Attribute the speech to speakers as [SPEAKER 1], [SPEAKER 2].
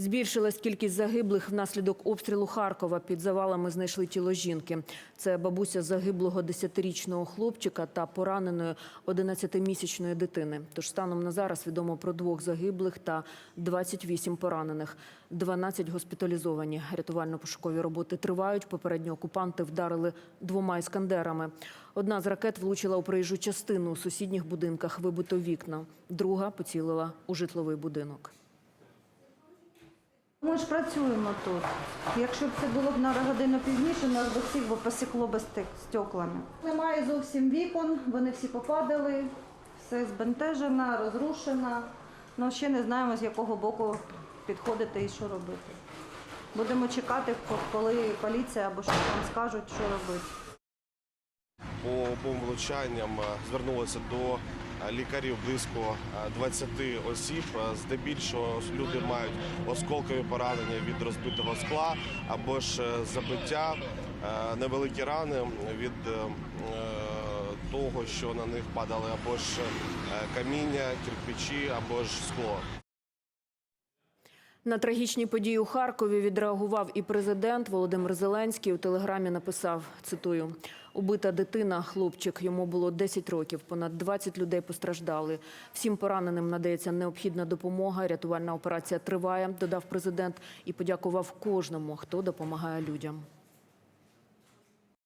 [SPEAKER 1] Збільшилась кількість загиблих внаслідок обстрілу Харкова. Під завалами знайшли тіло жінки. Це бабуся загиблого 10-річного хлопчика та пораненої 11-місячної дитини. Тож станом на зараз відомо про двох загиблих та 28 поранених. 12 госпіталізовані. Рятувально-пошукові роботи тривають. Попередньо окупанти вдарили двома іскандерами. Одна з ракет влучила у проїжджу частину. У сусідніх будинках вибито вікна. Друга поцілила у житловий будинок.
[SPEAKER 2] Ми ж працюємо тут. Якщо б це було б на годину пізніше, нас би всіх посікло би стеклами. Немає зовсім вікон, вони всі попадали, все збентежено, розрушено. Ну, ще не знаємо, з якого боку підходити і що робити. Будемо чекати, коли поліція або що там скажуть, що робити.
[SPEAKER 3] По обом влучанням е, звернулося до лікарів близько е, 20 осіб. Е, Здебільшого люди мають осколкові поранення від розбитого скла або ж е, забиття, е, невеликі рани від е, е, того, що на них падали або ж е, каміння, кирпичі, або ж скло.
[SPEAKER 1] На трагічні події у Харкові відреагував і президент Володимир Зеленський. У телеграмі написав, цитую, «Убита дитина, хлопчик, йому було 10 років, понад 20 людей постраждали. Всім пораненим надається необхідна допомога, рятувальна операція триває», додав президент і подякував кожному, хто допомагає людям.